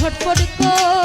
ঝটপট কর।